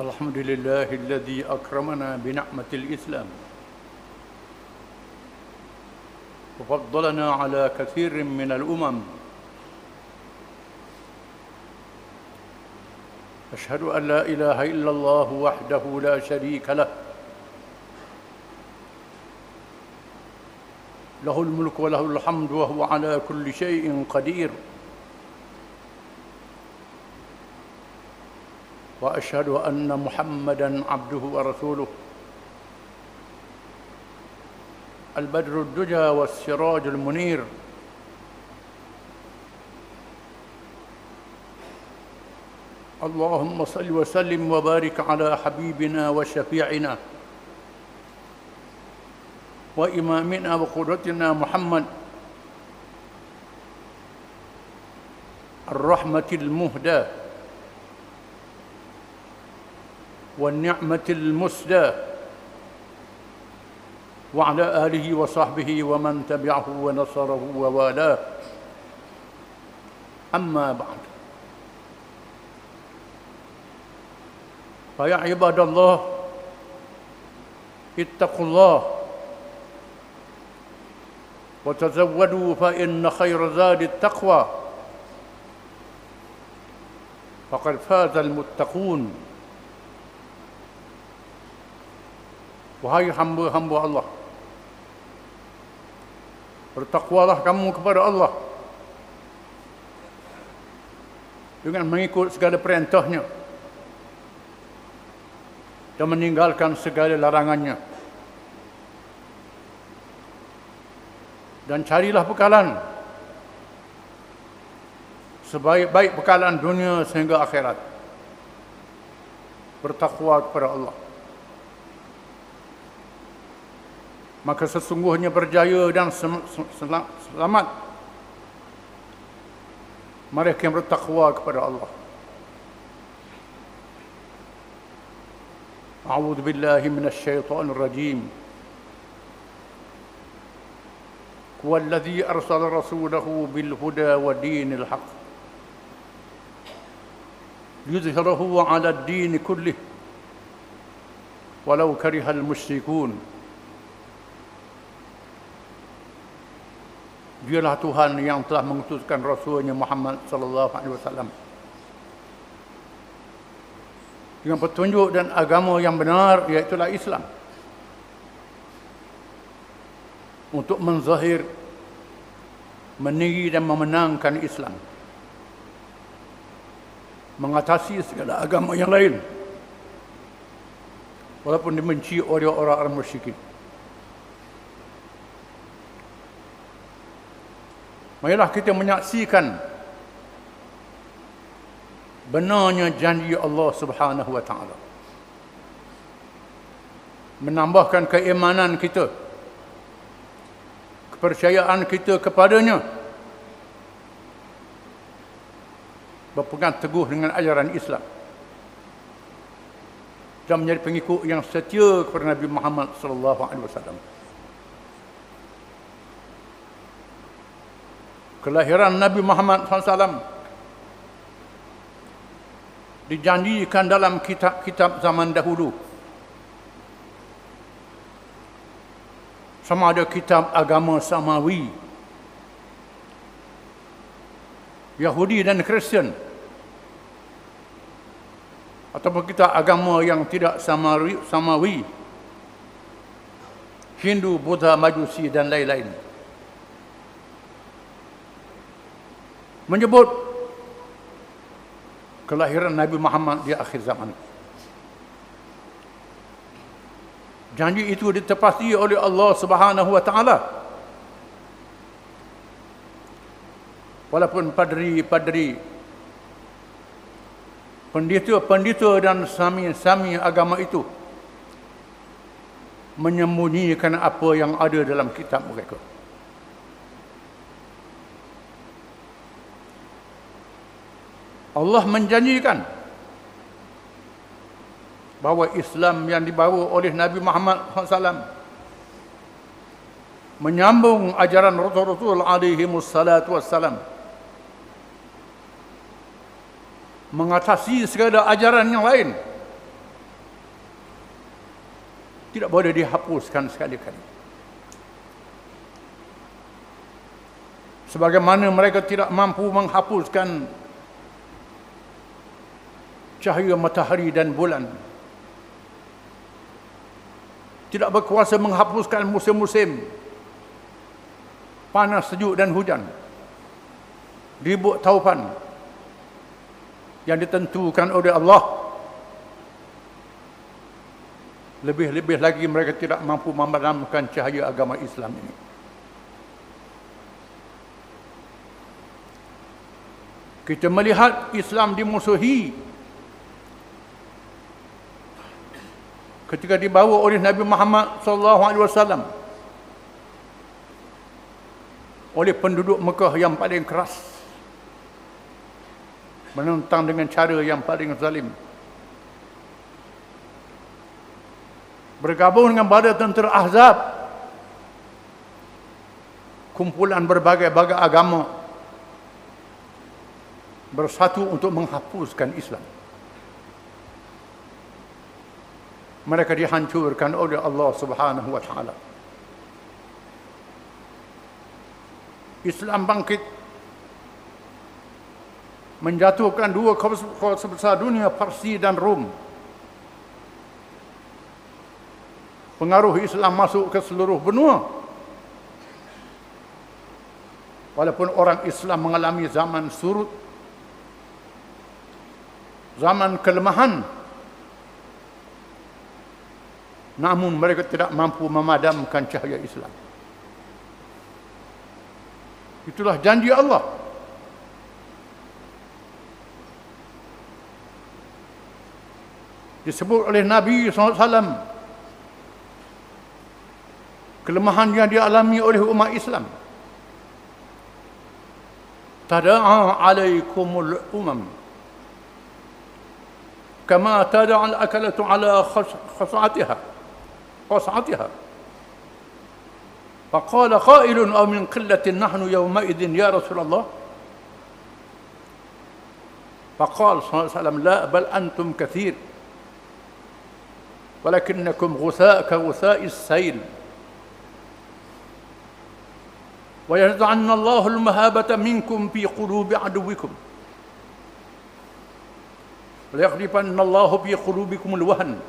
الحمد لله الذي أكرمنا بنعمة الإسلام وفضلنا على كثير من الأمم أشهد أن لا إله إلا الله وحده لا شريك له له الملك وله الحمد وهو على كل شيء قدير وأشهد أن محمدا عبده ورسوله. البدر الدجى والسراج المنير. اللهم صل وسلم وبارك على حبيبنا وشفيعنا وإمامنا وقدوتنا محمد. الرحمة المهداة. والنعمة المسدى وعلى آله وصحبه ومن تبعه ونصره ووالاه. أما بعد. فيا عباد الله اتقوا الله. وتزودوا فإن خير زاد التقوى. فقد فاز المتقون. Wahai hamba-hamba Allah. Bertakwalah kamu kepada Allah. Dengan mengikut segala perintahnya. Dan meninggalkan segala larangannya. Dan carilah bekalan. Sebaik-baik bekalan dunia sehingga akhirat. Bertakwa kepada Allah maka sesungguhnya berjaya dan selamat mereka yang bertakwa kepada Allah. A'udzu billahi minasy syaithanir rajim. Kuwallazi arsala rasulahu bil huda wa dinil haqq. Yuzhirahu 'ala ad-din kullih. Walau karihal al-musyrikun. Dialah Tuhan yang telah mengutuskan Rasulnya Muhammad sallallahu alaihi wasallam. Dengan petunjuk dan agama yang benar iaitu Islam. Untuk menzahir meninggi dan memenangkan Islam. Mengatasi segala agama yang lain. Walaupun dibenci oleh orang-orang musyrikin Marilah kita menyaksikan benarnya janji Allah Subhanahu wa taala. Menambahkan keimanan kita kepercayaan kita kepadanya berpegang teguh dengan ajaran Islam dan menjadi pengikut yang setia kepada Nabi Muhammad sallallahu alaihi wasallam. Kelahiran Nabi Muhammad SAW dijanjikan dalam kitab-kitab zaman dahulu sama ada kitab agama samawi Yahudi dan Kristian ataupun kita agama yang tidak samawi, Hindu, Buddha, Majusi dan lain-lain. Menyebut kelahiran Nabi Muhammad di akhir zaman. Janji itu ditepati oleh Allah Subhanahu wa taala. Walaupun padri-padri pendeta-pendeta dan sami-sami agama itu menyembunyikan apa yang ada dalam kitab mereka. Allah menjanjikan bahawa Islam yang dibawa oleh Nabi Muhammad SAW menyambung ajaran Rasul-Rasul alaihi wassalatu wassalam mengatasi segala ajaran yang lain tidak boleh dihapuskan sekali-kali. Sebagaimana mereka tidak mampu menghapuskan cahaya matahari dan bulan. Tidak berkuasa menghapuskan musim-musim panas, sejuk dan hujan. Ribut taupan yang ditentukan oleh Allah. Lebih-lebih lagi mereka tidak mampu memadamkan cahaya agama Islam ini. Kita melihat Islam dimusuhi ketika dibawa oleh Nabi Muhammad sallallahu alaihi wasallam oleh penduduk Mekah yang paling keras menentang dengan cara yang paling zalim bergabung dengan badan tentera Ahzab kumpulan berbagai-bagai agama bersatu untuk menghapuskan Islam mereka dihancurkan oleh Allah Subhanahu wa taala. Islam bangkit menjatuhkan dua kuasa besar dunia Parsi dan Rom. Pengaruh Islam masuk ke seluruh benua. Walaupun orang Islam mengalami zaman surut, zaman kelemahan, namun mereka tidak mampu memadamkan cahaya Islam. Itulah janji Allah. Disebut oleh Nabi SAW kelemahan yang dialami oleh umat Islam. Tada'a alaikumul umam kama tada'a al-akalatu ala khas'atiha وسعتها فقال قائل أو من قلة نحن يومئذ يا رسول الله؟ فقال صلى الله عليه وسلم لا بل أنتم كثير ولكنكم غثاء كغثاء السيل. ويجعلن الله المهابة منكم في قلوب عدوكم. وليغلبن الله في قلوبكم الوهن.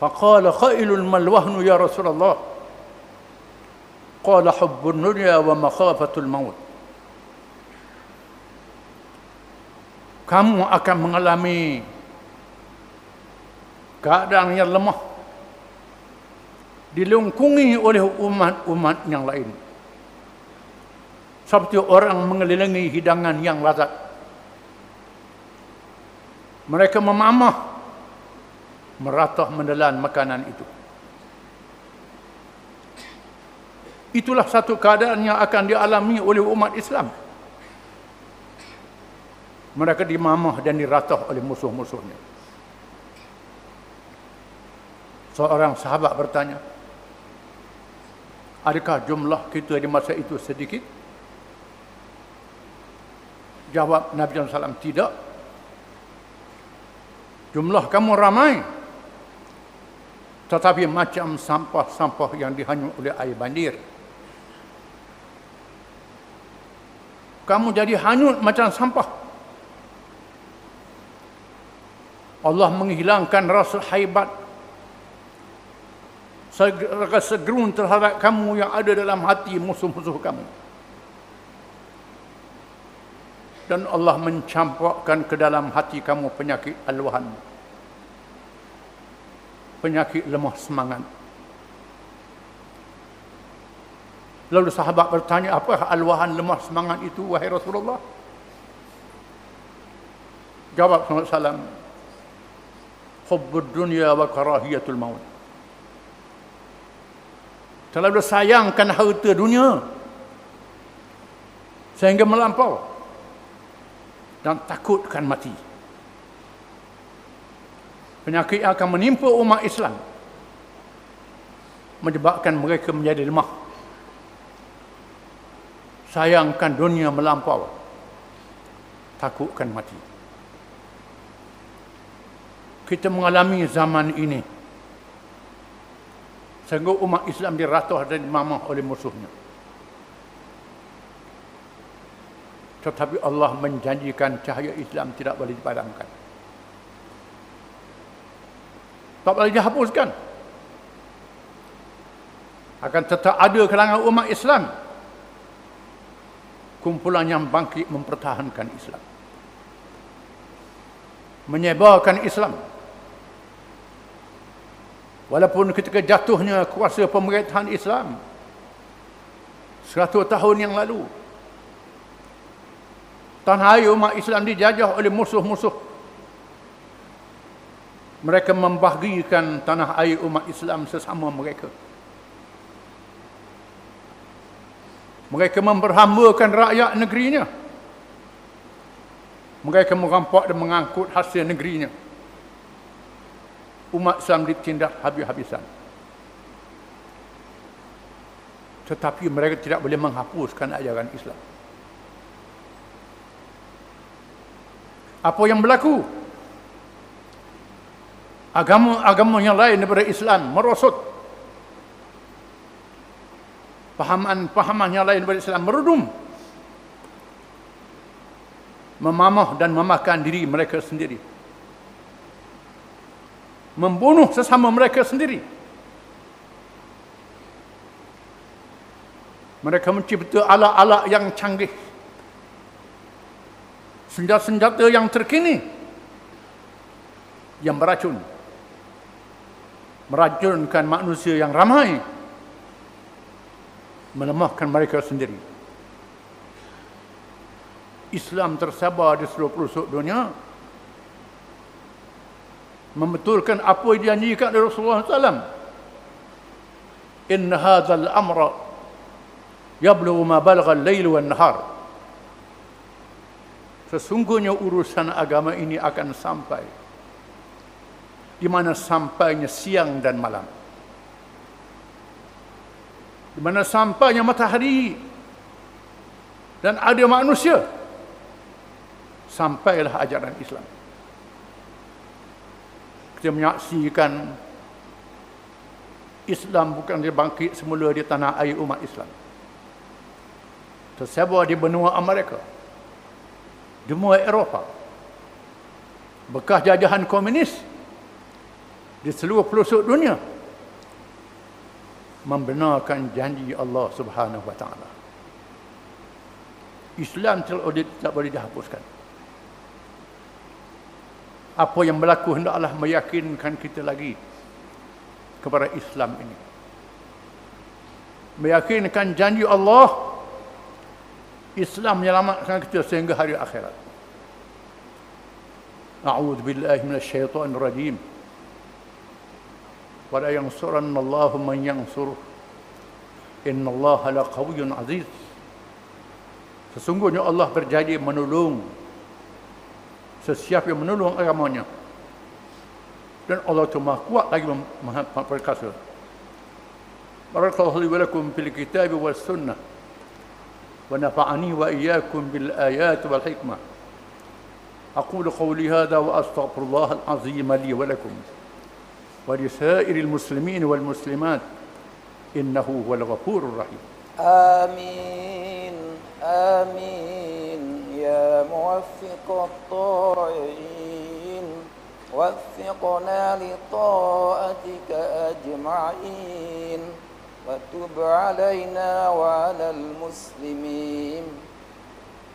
فقال خائل الملوهن ya Rasulullah. Qala hubbun dunya wa makhafatul maut. kamu akan mengalami keadaan yang lemah dilungkungi oleh umat-umat yang lain seperti orang mengelilingi hidangan yang lazat mereka memamah meratah menelan makanan itu. Itulah satu keadaan yang akan dialami oleh umat Islam. Mereka dimamah dan diratah oleh musuh-musuhnya. Seorang sahabat bertanya, adakah jumlah kita di masa itu sedikit? Jawab Nabi SAW, tidak. Jumlah kamu ramai tetapi macam sampah-sampah yang dihanyut oleh air banjir. Kamu jadi hanyut macam sampah. Allah menghilangkan rasa haibat rasa segerun terhadap kamu yang ada dalam hati musuh-musuh kamu. Dan Allah mencampakkan ke dalam hati kamu penyakit alwahan penyakit lemah semangat. Lalu sahabat bertanya, apa alwahan lemah semangat itu, wahai Rasulullah? Jawab SAW, Hubbud dunia wa karahiyatul maut. Terlalu sayangkan harta dunia sehingga melampau dan takutkan mati penyakit yang akan menimpa umat Islam menyebabkan mereka menjadi lemah sayangkan dunia melampau takutkan mati kita mengalami zaman ini sehingga umat Islam diratuh dan dimamah oleh musuhnya. Tetapi Allah menjanjikan cahaya Islam tidak boleh dipadamkan. Tak boleh dihapuskan. Akan tetap ada kalangan umat Islam kumpulan yang bangkit mempertahankan Islam. Menyebarkan Islam. Walaupun ketika jatuhnya kuasa pemerintahan Islam 100 tahun yang lalu tanah air umat Islam dijajah oleh musuh-musuh mereka membahagikan tanah air umat Islam sesama mereka mereka memperhambakan rakyat negerinya mereka merampak dan mengangkut hasil negerinya umat Islam ditindak habis-habisan. Tetapi mereka tidak boleh menghapuskan ajaran Islam. Apa yang berlaku? Agama-agama yang lain daripada Islam merosot. Pahaman-pahaman yang lain daripada Islam meredum. Memamah dan memakan diri mereka sendiri membunuh sesama mereka sendiri. Mereka mencipta alat-alat yang canggih. Senjata-senjata yang terkini. Yang beracun. Meracunkan manusia yang ramai. Melemahkan mereka sendiri. Islam tersabar di seluruh pelosok dunia membetulkan apa yang dijanjikan oleh Rasulullah SAW. Inna hadzal amra yablughu ma balagha al-lail wan nahar. Sesungguhnya urusan agama ini akan sampai di mana sampainya siang dan malam. Di mana sampainya matahari dan ada manusia sampailah ajaran Islam kita menyaksikan Islam bukan dia bangkit semula di tanah air umat Islam. Tersebar di benua Amerika. Di benua Eropah. Bekas jajahan komunis di seluruh pelosok dunia membenarkan janji Allah Subhanahu wa taala. Islam tidak boleh dihapuskan apa yang berlaku hendaklah meyakinkan kita lagi kepada Islam ini. Meyakinkan janji Allah Islam menyelamatkan kita sehingga hari akhirat. A'udzu billahi minasy syaithanir rajim. Wa la yansuranna Allahu man yansur. Inna Allah la qawiyyun aziz. Sesungguhnya Allah berjanji menolong sesiapa yang menolong agamanya dan Allah itu maha kuat lagi maha perkasa barakallahu li wa lakum fil kitab wal sunnah wa nafa'ani wa iyyakum bil ayat wal hikmah أقول قولي هذا وأستغفر الله العظيم لي ولكم ولسائر المسلمين والمسلمات إنه هو الغفور الرحيم. آمين آمين. يا موفق الطائعين وفقنا لطاعتك أجمعين وتب علينا وعلى المسلمين.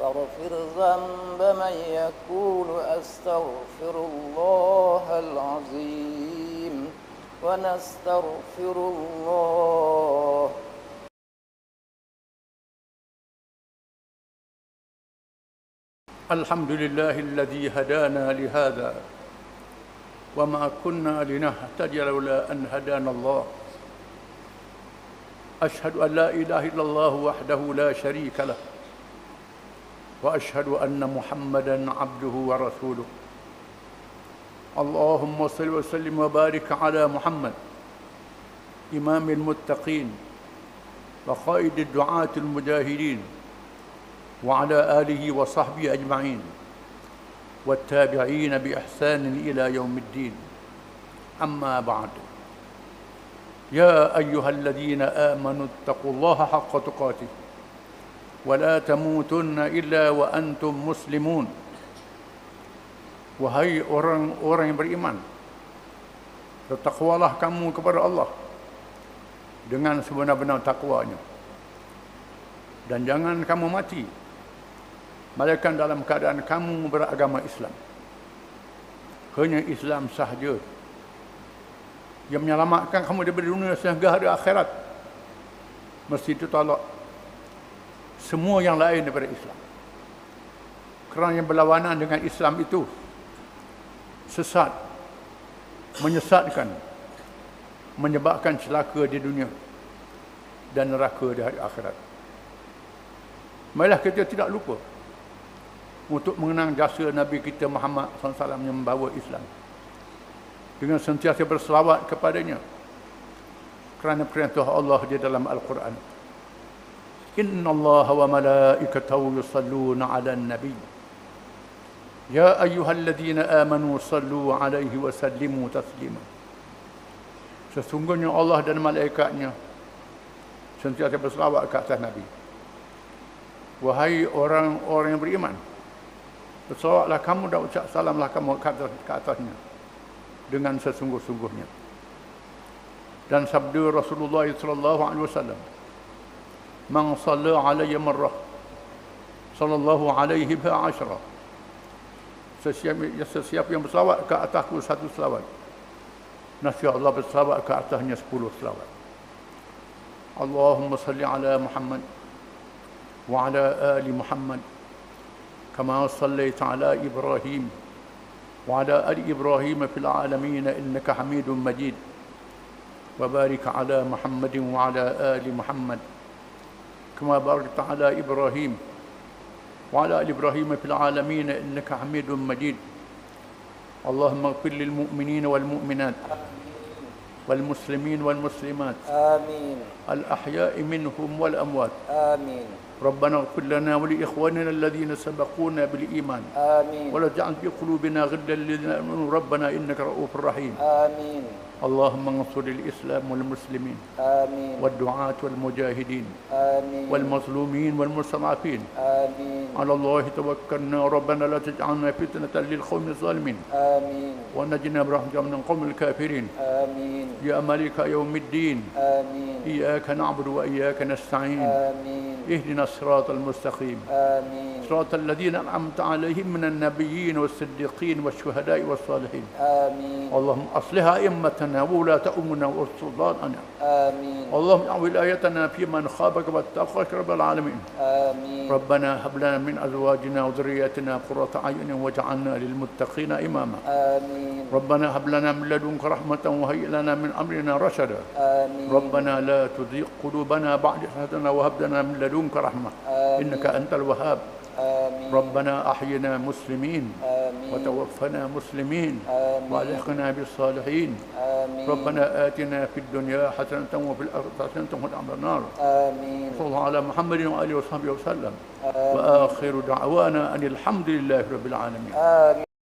واغفر ذنب من يقول أستغفر الله العظيم. ونستغفر الله. الحمد لله الذي هدانا لهذا وما كنا لنهتدي لولا أن هدانا الله. أشهد أن لا إله إلا الله وحده لا شريك له وأشهد أن محمدا عبده ورسوله. اللهم صل وسلم وبارك على محمد إمام المتقين وقائد الدعاة المجاهدين وعلى آله وصحبه أجمعين والتابعين بإحسان إلى يوم الدين. أما بعد يا أيها الذين آمنوا اتقوا الله حق تقاته ولا تموتن إلا وأنتم مسلمون. Wahai orang-orang yang beriman Bertakwalah kamu kepada Allah Dengan sebenar-benar takwanya. Dan jangan kamu mati Malaikat dalam keadaan kamu beragama Islam. Hanya Islam sahaja Yang menyelamatkan kamu daripada dunia sehingga hari akhirat. Mesti itu tolak Semua yang lain daripada Islam. Kerana yang berlawanan dengan Islam itu sesat, menyesatkan, menyebabkan celaka di dunia dan neraka di hari akhirat. Marilah kita tidak lupa untuk mengenang jasa Nabi kita Muhammad SAW yang membawa Islam dengan sentiasa berselawat kepadanya kerana perintah Allah di dalam Al-Quran. Inna Allah wa malaikatahu yusalluna ala nabi. Ya ayyuhalladzina amanu sallu alaihi wa sallimu taslima. Sesungguhnya Allah dan malaikatnya sentiasa berselawat ke atas Nabi. Wahai orang-orang yang beriman, berselawatlah kamu dan ucap salamlah kamu ke, atas, ke atasnya dengan sesungguh-sungguhnya. Dan sabda Rasulullah sallallahu alaihi wasallam, "Man shalla alayya marrah, sallallahu alaihi ashra." Sesiapa, sesiapa yang berselawat ke atasku satu selawat. Nasya Allah berselawat ke atasnya sepuluh selawat. Allahumma salli ala Muhammad wa ala ali Muhammad kama sallaita ala Ibrahim wa ala ali Ibrahim fil alamin innaka Hamidum Majid wa barik ala Muhammad wa ala ali Muhammad kama barakta ala Ibrahim وعلى آل إبراهيم في العالمين إنك حميد مجيد. اللهم اغفر للمؤمنين والمؤمنات والمسلمين والمسلمات آمين. الأحياء منهم والأموات. آمين. ربنا اغفر لنا ولإخواننا الذين سبقونا بالإيمان. آمين. ولا تجعل في قلوبنا غلا للذين آمنوا. ربنا إنك رؤوف رحيم. آمين. اللهم انصر الإسلام والمسلمين آمين. والدعاة والمجاهدين آمين. والمظلومين والمستضعفين. آمين. على الله توكلنا. ربنا لا تجعلنا فتنة للقوم الظالمين. آمين. ونجنا برحمتك من القوم الكافرين. آمين. يا ملك يوم الدين. آمين. إياك نعبد وإياك نستعين. آمين. اهدنا الصراط المستقيم. آمين. صراط الذين أنعمت عليهم من النبيين والصديقين والشهداء والصالحين. آمين. اللهم أصلح أئمتنا. أمنا وسلطاننا آمين. اللهم اجعل ولايتنا في من خافك واتقاك رب العالمين. آمين. ربنا هب لنا من أزواجنا وذرياتنا قرة أعين واجعلنا للمتقين إماما. آمين. ربنا هب لنا من لدنك رحمة وهيئ لنا من أمرنا رشدا. آمين. ربنا لا تزغ قلوبنا بعد إذ هديتنا وهب لنا من لدنك رحمة. آمين. إنك أنت الوهاب. آمين. ربنا أحينا مسلمين. آمين. وتوفنا مسلمين. آمين. وألحقنا بالصالحين. آمين. ربنا آتنا في الدنيا حسنة وفي الآخرة حسنة وقنا عذاب النار. آمين. صلى الله على محمد وآله وصحبه وسلم. آمين. وآخر دعوانا أن الحمد لله رب العالمين. آمين.